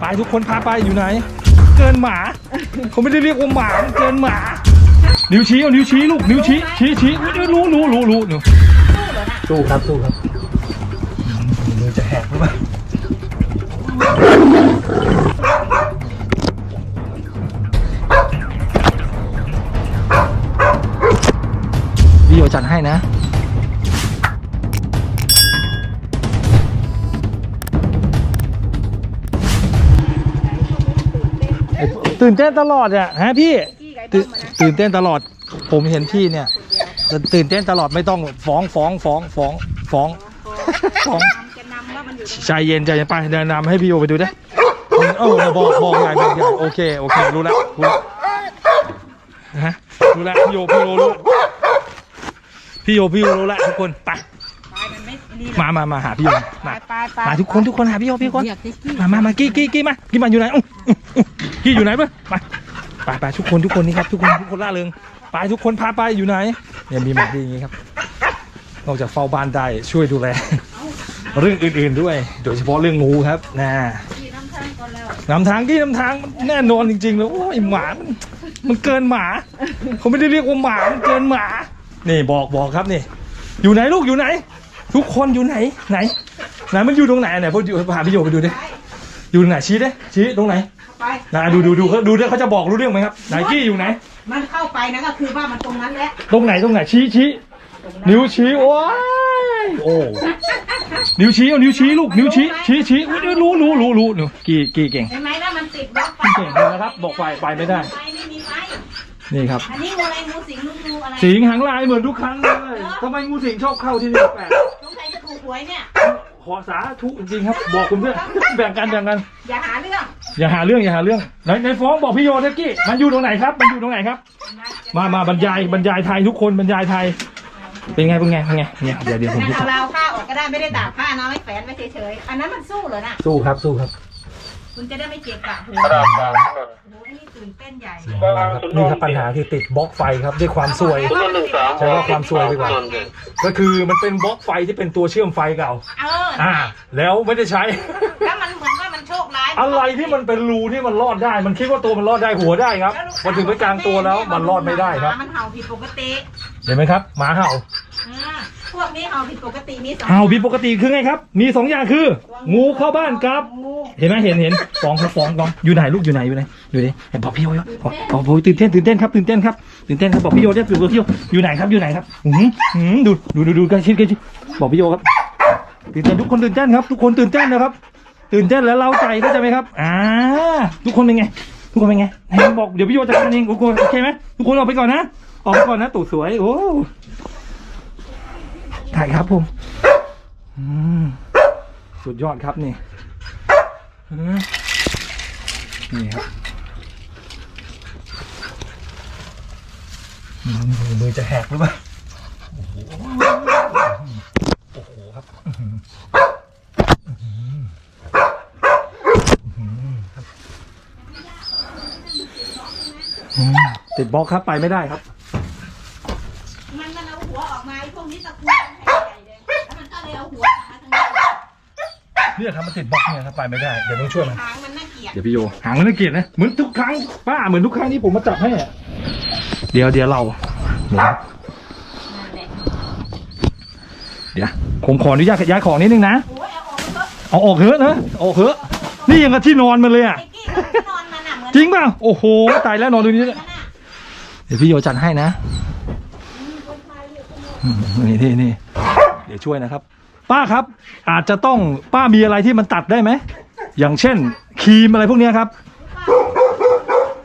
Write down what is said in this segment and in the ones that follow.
ไปทุกคนพาไปอยู่ไหน เกินหมาเขาไม่ได้เรียกว่าหมามันเกินหมา นิ้วชี้เอานิ้วชี้ลูกนิ้วชี้ชี้ชี้อุ๊ยรู้รู้รู้รู้หนูสู้ครับสู้ครับอืมมือจะแหกหรือเปล่าพี่โยจัดให้นะ ตื่นเต้นตลอดอะฮะพี่ตื่นตื่นเต้นตลอด ผมเห็นพี่เนี่ยจะตื่นเต้นตลอดไม่ต้องฟ้องฟ้องฟ้องฟ้องฟ้องฟ้องจะนำว่ามันอยู่ตรงใจเย็นใจเย็นไปเดินนำให้พี่โอไปดูดิเออบอกบอกใหญ่บอกใหญ่โอเคโอเครู้แล้วรู้แล้วฮะรู้แล้วพี่โอพี่โอรู้แล้วพี่โอพี่โอรู้แล้วทุกคนไปไป มันไม่นี่มามามาหาพี่โอไปมาไปไปมาทุกคนทุกคนหาพี่โอพี่คนเรียกติ๊กกี้มามามากี้กี้กี้มากี้มาอยู่ไหนอุ๊ยอุ๊ยอุ๊ยกี้อยู่ไหนเพื่อนมาไปไปทุกคนทุกคนนี่ครับทุกคนทุกคนล่าเริงไปทุกคนพาไปอยู่ไหนเนี่ยมีหมาดีอย่างงี้ครับนอกจากเฝ้าบ้านได้ช่วยดูแลเรื่องอื่นๆด้วย โดยเฉพาะเรื่องงูครับนะที่น้ำข้างก่อนแล้วนำทางที่นำทางมันแน่นอนจริงๆเลยโอ้ยหมามันมันเกินหมาเขาไม่ได้เรียกว่าหมามันเกินหมา นี่บอกบอกครับนี่ อยู่ไหนลูกอยู่ไหน ทุกคนอยู่ไหนไหนไหนมันอยู่ตรงไหนไหนพออยู่พาพี่โยไปดูดิอยู่ตรงไหนชี้ดิชี้ตรงไหนไปนะดูดูดูเขาดูด้วยเขาจะบอกรู้เรื่องไหมครับไหนกี้อยู่ไหน มันเข้าไปนะก็คือว่ามันตรงนั้นแหละตรงไหนตรงไหนชี้ชี้นิ้วชี้โอ้ยโอ้นิ้วชี้เอานิ้วชี้ลูกนิ้วชี้ชี้ชี้อุ๊ยรู้รู้รู้รู้หนูกี่กี่เก่งเห็นไหมแล้วมันติดบล็อกไฟเก่งเลยนะครับบอกไปไปไม่ได้ไฟไม่มีไฟนี่ครับอันนี้งูอะไรงูสิงงูงูอะไรสิงหางลายเหมือนทุกครั้งเลยทำไมงูสิงชอบเข้าที่นี่แปลกสงสัยจะถูก หวยเนี่ย ขอสาธุจริงๆครับ บอกคุณเพื่อนแบ่งกันแบ่งกัน อย่าหาเรื่องอย่าหาเรื่องอย่าหาเรื่องไหนไหนฟ้องบอกพี่โยเทกกี้มันอยู่ตรงไหนครับ มันอยู่ตรงไหนครับ มามาบรรยายบรรยายไทยทุกคนบรรยายไทย เป็นไงเป็นไงเป็นไงเนี่ยเดี๋ยวเดี๋ยวผมงั้นจะเอาราวผ้าออกก็ได้ไม่ได้ตากผ้านะไม่แฝนไว้เฉยๆอันนั้นมันสู้เหรอน่ะสู้ครับสู้ครับ คุณจะได้ไม่เจ็บกะหัวโอ้โหนี่ตื่นเต้นใหญ่เลยนี่ครับปัญหาคือติดบล็อกไฟครับด้วยความซวยแล้วมันติดบล็อกใช้ว่าความซวยดีกว่า ก็คือมันเป็นบล็อกไฟที่เป็นตัวเชื่อมไฟเก่า เอออ่า แล้วไม่ได้ใช้ แล้วมันเหมือนว่ามันโชคร้ายอะไรที่มันเป็นรูที่มันรอดได้ มันคิดว่าตัวมันรอดได้หัวได้ครับพอถึงไปกลางตัวแล้วมันรอดไม่ได้ครับ มันเห่าผิดปกติ เห็นไหมครับหมาเห่าอ่า พวกนี้เห่าผิดปกติมีสองเห่าผิดปกติคือไงครับ มีสองอย่างคือ งูเข้าบ้านครับ งูเห็นไหมเห็นเห็นฟ้องครับฟ้องน้องอยู่ไหนลูกอยู่ไหนอยู่ไหนอยู่ไหนเห็นบอกพี่โยบอกบอกบอกตื่นเต้นตื่นเต้นครับตื่นเต้นครับตื่นเต้นครับบอกพี่โยเนี่ยบอกพี่โยอยู่ไหนครับอยู่ไหนครับอืมอืมดูดูดูดูใกล้ชิดใกล้ชิดบอกพี่โยครับตื่นเต้นทุกคนตื่นเต้นครับ ทุกคนตื่นเต้นนะครับ ตื่นเต้นแล้วเล้าใจเข้าใจไหมครับอ่าทุกคนเป็นไง ทุกคนเป็นไงไหนบอกเดี๋ยวพี่โยจัดการเองโอเคโอเคไหมทุกคนออกไปก่อนนะออกไปก่อนนะตู่สวยโอ้ ถ่ายครับผมสุดยอดครับนี่นี่ครับมือจะแหกหรือเปล่าโอ้โหครับติดบล็อกครับไปไม่ได้ครับ มันมันเอาหัวออกมาไอ้พวกนี้ตะกุยมันใหญ่เลยแล้วมันก็เลยเอาหัวมาทางนี้ เนี่ยครับมันติดบล็อกเนี่ยครับไปไม่ได้เดี๋ยวต้องช่วยมันหางมันน่าเกลียดเดี๋ยวพี่โยหางมันน่าเกลียดนะเหมือนทุกครั้งป้าเหมือนทุกครั้งที่ผมมาจับให้อะเดี๋ยวเดี๋ยวเราเดี๋ยวนั่นแหละเดี๋ยวผมขออนุญาตย้ายของนิดนึงนะโอ้ยเอาออกมาเถอะเอาออกเถอะนะเอาออกเถอะนี่ยังกับที่นอนมันเลยอะไอ้กี้เขาที่นอนมันอะเหมือนจริงป่ะโอ้โหตายแล้วนอนตรงนี้นั่เลยนน่ะเดี๋ยวพี่โยจัดให้นะอืมนี่นี่นี่เดี๋ยวช่วยนะครับ ป้าครับ อาจจะต้องป้ามีอะไรที่มันตัดได้ไหม อย่างเช่นครีมอะไรพวกเนี้ยครับ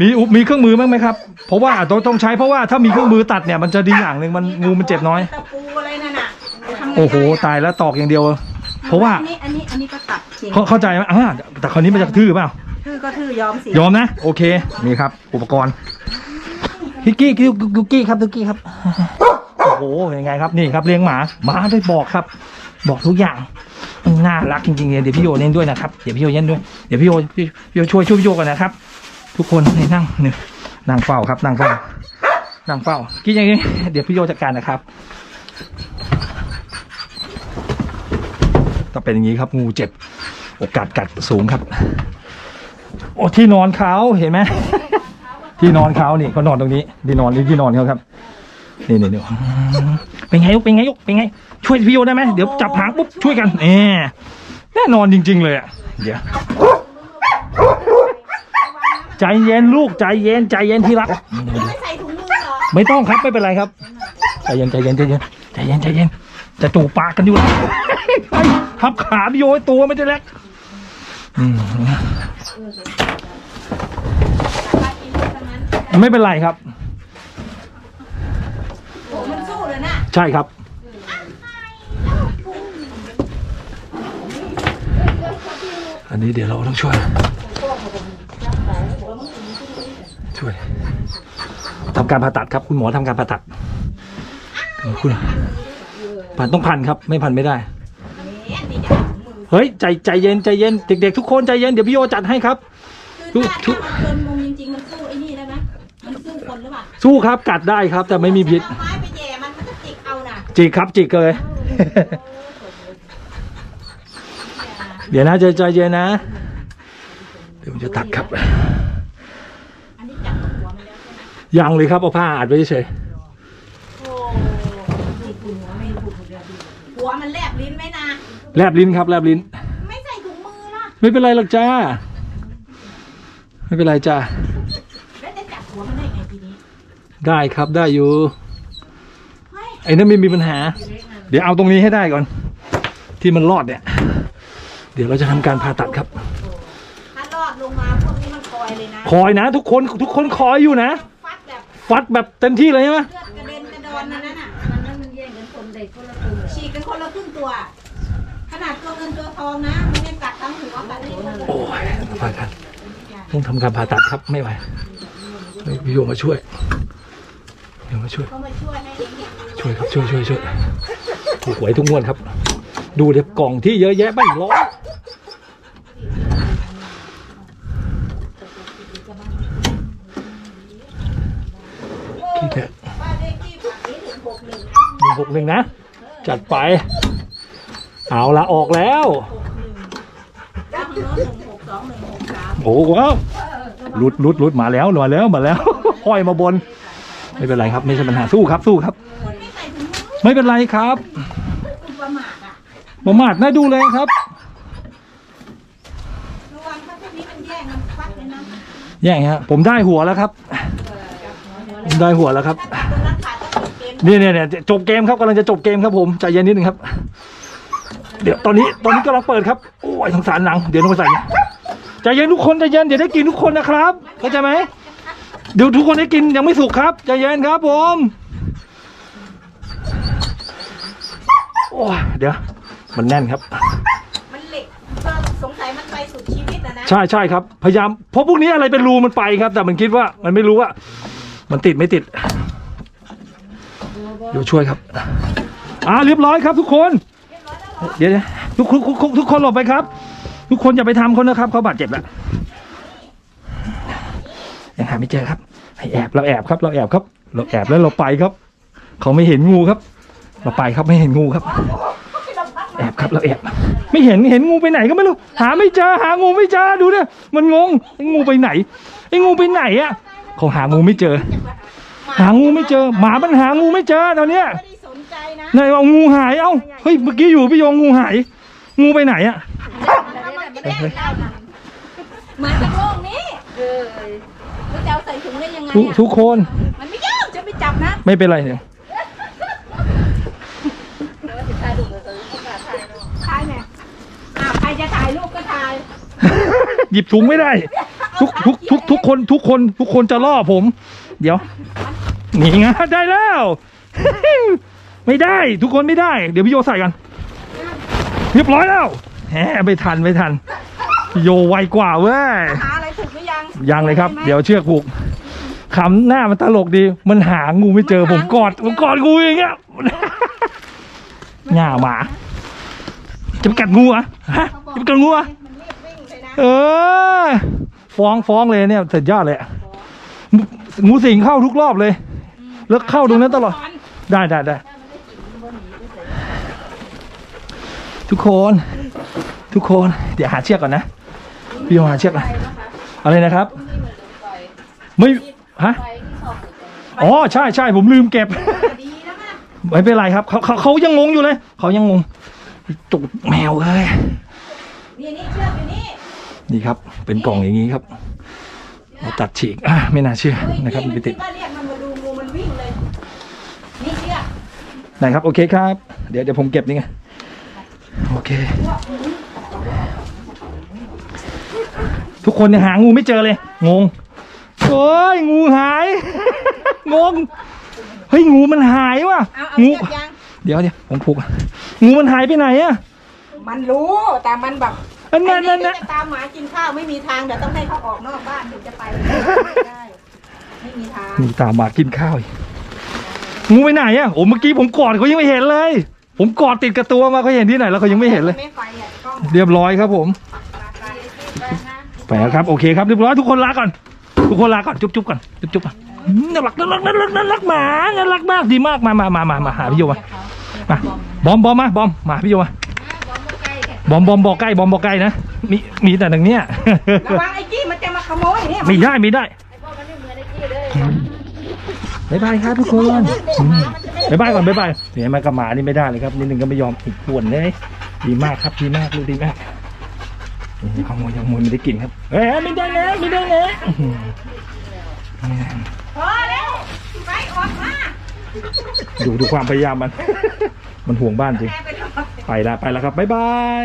มีอุมีเครื่องมือบ้างไหมครับ เพราะว่าต้องต้องใช้เพราะว่าถ้ามีเครื่องมือตัดเนี่ยมันจะดีอย่างหนึ่งมันงูมันเจ็บน้อย ตะปูอะไรนั่นน่ะทำไงโอ้โหได้ะตายแล้วตอกอย่างเดียว เพราะว่าอันนี้อันนี้อันนี้ก็ตัดจริงเขาเข้าใจไหมอ่าแต่คราวนี้มันจะทื่อเปล่า ทื่อก็ทื่อยอมสิยอมนะ โอเค นี่ครับ อุปกรณ์พิกกี้กิกุกกี้ครับทุกกี้ครับ โอ้โหยังไงครับนี่ครับเลี้ยงหมาหมาได้บอกครับ บอกทุกอย่างน่ารักจริงๆเลยเดี๋ยวพี่โยเล่นด้วยนะครับเดี๋ยวพี่โยเล่นด้วยเดี๋ยวพี่โยพี่พี่โยช่วยช่วยพี่โยกันนะครับ ทุกคนนี่นั่งนี่นั่งเฝ้าครับนั่งเฝ้านั่งเฝ้ากี้อย่างนี้เดี๋ยวพี่โยจัดการนะครับต้องเป็นอย่างนี้ครับงูเจ็บโอกาสกัดสูงครับ โอ้ที่นอนเขาเห็นไหมที่นอนเขานี่เขานอนตรงนี้ที่นอนนี่ที่นอนเขาครับ นี่นี่นี่เป็นไงลูกเป็นไงลูกเป็นไง ช่วยพี่โยได้ไหมเดี๋ยวจับหางปุ๊บช่วยกันเออแน่นอนจริง ๆ เลยอะเดี๋ยวใจเย็นลูกใจเย็นใจเย็นที่รัก ไม่ใส่ถุงมือเหรอไม่ต้องครับไม่เป็นไรครับใจเย็นใจเย็นใจเย็นใจเย็นใจเย็นจะจูบปากกันอยู่แล้วไอ้ทับขาพี่โยไอ้ตัวไม่ได้เล็กอืมปลากินทั้งนั้นไม่เป็นไรครับ โอ้มันสู้เลยนะ ใช่ครับ อันนี้เดี๋ยวเราต้องช่วย ช่วยทำการผ่าตัดครับ คุณหมอทำการผ่าตัดคุณผ่านต้องพันครับ ไม่พันไม่ได้เนี่ยนี่จะถุงมือเฮ้ย ใจใจเย็นใจเย็นเด็กๆทุกคนใจเย็นเดี๋ยวพี่โยจัดให้ครับคือทุถ้ากถ้ามันจนมุมจริงๆมันสู้ไอ้นี่ได้ไหมมันสู้คนหรือเปล่าสู้ครับกัดได้ครับ แต่ไม่มีพิษ จิกครับจิกเลย เดี๋ยวนะใจใจเย็นนะเดี๋ยวผมจะตัดครับอันนี้จับหัวมันแล้วใช่ไหมยังเลยครับเอาผ้าอัดไว้เฉยโอ้หัวมันแลบลิ้นไหมนะแลบลิ้นครับแลบลิ้น ไม่ใส่ถุงมือล่ะไม่เป็นไรหรอกจ้า ไม่เป็นไรจ้าแล้วจะจับหัวมันได้ไงทีนี้ได้ครับได้อยู่เฮ้ย ไอ้นั่นไม่มีปัญหา เดี๋ยวเอาตรงนี้ให้ได้ก่อน ที่มันรอดเนี่ย เดี๋ยวเราจะทำการผ่าตัดครับถ้ารอดลงมาพวกนี้มันคอยเลยนะคอยนะทุกคนทุกคนคอยอยู่นะฟัดแบบฟัดแบบเต็มที่เลยใช่ไหมเลือดกระเด็นกระดอนนั่นน่ะมันนั่นมันแย่งกันคนเด็กคนละตัวฉีกกันคนละครึ่งตัว ขนาดตัวเงินตัวทองนะมันยังกัดทั้งหัวกัดนี่คนละโอ้ยผ่าตัดต้องทำการผ่าตัดครับไม่ไหวให้พี่โยมาช่วยพี่โยมาช่วยเขามาช่วยให้เองเนี่ย ช่วยครับช่วยช่วยช่วยถูกหวยทุกงวดครับ ดูเดี๋ยวกล่องที่เยอะแยะไม่ร้อยขี้เกียจป้าเลขที่ฝั่งนี้ถึงหกหนึ่งหนึ่งหกหนึ่งนะ จัดไป เอาละออกแล้วแล้โหนึ่งหกสองหนึ่งหกสามโอ้โหลุดลุดลุดมาแล้วมาแล้วมาแล้วห้อยมาบน ไม่เป็นไรครับ ไม่ใช่ปัญหาสู้ครับสู้ครับ ไม่เป็นไรครับคุณประมาทอะประมาทน่าดูเลยครับ ระวังถ้าพวกนี้มันแย่งมันฟัดเลยนะแย่งฮะผมได้หัวแล้วครับ ผมได้หัวแล้วครับ ถ้าตัดตรงนั้นขาดก็จบเกมนี่เนี่ยเนี่ยจบเกมครับกำลังจะจบเกมครับผมใจเย็นนิดนึงครับ เดี๋ยวตอนนี้ตอนนี้กำลังเปิดครับโอ้ยสงสารหนัง เดี๋ยวต้องไปใส่ใจเย็นทุกคนใจเย็นเดี๋ยวได้กินทุกคนนะครับเข้าใจไหมเดี๋ยวทุกคนได้กินยังไม่สุกครับใจเย็นครับผม โอ้ยเดี๋ยว มันแน่นครับ มันเหล็กก็สงสัยมันไปสุดชีวิตนะนะ ใช่ใช่ครับ พยายามเพราะพวกนี้อะไรเป็นรูมันไปครับ แต่มันคิดว่ามันไม่รู้ว่า มันติดไม่ติดเดี๋ยวช่วยครับ อ่าเรียบร้อยครับ ทุกคน เดี๋ยวเดี๋ยวทุกคนทุกคนทุกคนหลบไปครับ ทุกคนอย่าไปทำเขานะครับเขาบาดเจ็บแล้วยังหาไม่เจอครับให้แอบเราแอบครับ เราแอบครับ เราแอบแล้วเราไปครับ เขาไม่เห็นงูครับ เราไปครับไม่เห็นงูครับ แอบครับเราแอบไม่เห็นเห็นงูไปไหนก็ไม่รู้ หาไม่เจอหางูไม่เจอดูเนี่ยมันงงไอ้งูไปไหนไอ้งูไปไหนอะเขาหางูไม่เจอ หางูไม่เจอ หมามันหางูไม่เจอตอนเนี้ยไม่ได้สนใจนะนายเอางูหายเอ้าเฮ้ยเมื่อกี้อยู่พี่โยงงูหาย งูไปไหนอะมันแย่งเรานะเหมือนกับโลกนี้เออแล้วจะเอาใส่ถุงได้ยังไงทุกอะทุกคนมันไม่ยากจะไปจับนะไม่เป็นไรเนี่ยถ่ายเนี่ยอ่าใคร จะถ่ายรูปก็ถ่าย หยิบถุงไม่ได้ ทุกทุกทุกทุกคนทุกคนทุกคนจะล่อผม เดี๋ยวนี่ไงได้แล้ว ไม่ได้ทุกคนไม่ได้ เดี๋ยวพี่โยใส่กัน เรียบร้อยแล้วแหมไม่ทันไม่ทันพี่โยไวกว่าเว้ยหาอะไรถูกหรือยังยังเลยครับ เดี๋ยวเชือกผูกขำหน้ามันตลกดี มันหางูไม่เจอผมกอดผมกอดงูอย่างเงี้ยหน้าหมา จะไปกัดงูเหรอะฮะจะไปกัดงูเหรอะมันรีบวิ่งไปนะเออฟ้องฟ้องเลยเนี่ยสุดยอดเลยอะงูสิงเข้าทุกรอบเลย แล้วเข้าตรงนั้นตลอด ได้ได้ได้ทุกคน ทุกคน เดี๋ยวหาเชือกก่อนนะ พี่โยหาเชือกก่อนอะไรนะครับพรุ่งนี้เหมือนจะไปไม่ฮะไปที่สอบอยู่แต่อ๋อใช่ใช่ผมลืมเก็บ ดีแล้วนะไม่เป็นไรครับเขาเขาเขายังงงอยู่เลย เขายังงง จุกแมวเอ้ยนี่นี่เชือกอยู่นี่นี่ครับ เป็นกล่องอย่างนี้ครับเราตัดฉีกอะไม่น่าเชื่อเฮ้ยนะครับพี่มันมันไปติคิดดว่าเรียกมันมาดูงูมันวิ่งเลย นี่เชือกไหนครับโอเคครับ เดี๋ยวเดี๋ยวผมเก็บนี่ไงโอเค ทุกคนยังหางูไม่เจอเลยงงเฮ้ยงูหาย งงเฮ้ยงูมันหายว่ะเอาเอางู เชือกยังเดี๋ยวเดี๋ยวผมผูกอะ งูมันหายไปไหนอะมันรู้แต่มันแบบอันนั้นไอ้นั่นที่นะจะตามหมากินข้าวไม่มีทางเดี๋ยวต้องให้เขาออกนอกบ้านถึงจะไปได้ไม่มีทางมีตามมากินข้าวอีกงูไปไหนอะโอ้เมื่อกี้ผมกอดเขายังไม่เห็นเลย ผมกอดติดกับตัวมาเขาเห็นที่ไหนแล้วเขายังไม่เห็นเลย ไม่ไฟอะกล้องเรียบร้อยครับผม ไปไปไปแล้วครับโอเคครับเรียบร้อยทุกคนลาก่อน ทุกคนลาก่อนจุ๊บจุ๊บก่อนจุ๊บจุ๊บก่อนอืมน่ารักน่ารักน่ารักน่ารักหมาน่ารักมากดีมากมามามามามาหาพี่โยมา มาบอมบอมมาบอมมาพี่โยมาบอมบอมบอกใกล้บอมบอกใกล้นะมีมีแต่ทางเนี้ยระวังไอ้กี้มันจะมาขโมยเนี่ยไม่ได้ไม่ได้ไอ้พวกมันไม่เหมือนไอ้กี้เลยบ๊ายบายครับทุกคนอืมบ๊ายบายก่อนบ๊ายบายเนี่ยมากับหมานี่ไม่ได้เลยครับนิดนึงก็ไม่ยอมอีกป่วนเลยดีมากครับดีมากลูกดีมากนี่ขโมยขโมยไม่ได้กินครับเอ้ยไม่ได้นะไม่ได้นะอื้อหือพอแล้วไปออกมา ดูดูความพยายามมัน มันห่วงบ้านจริงแม่ไปทำไปแล้วไปแล้วครับ บ๊ายบาย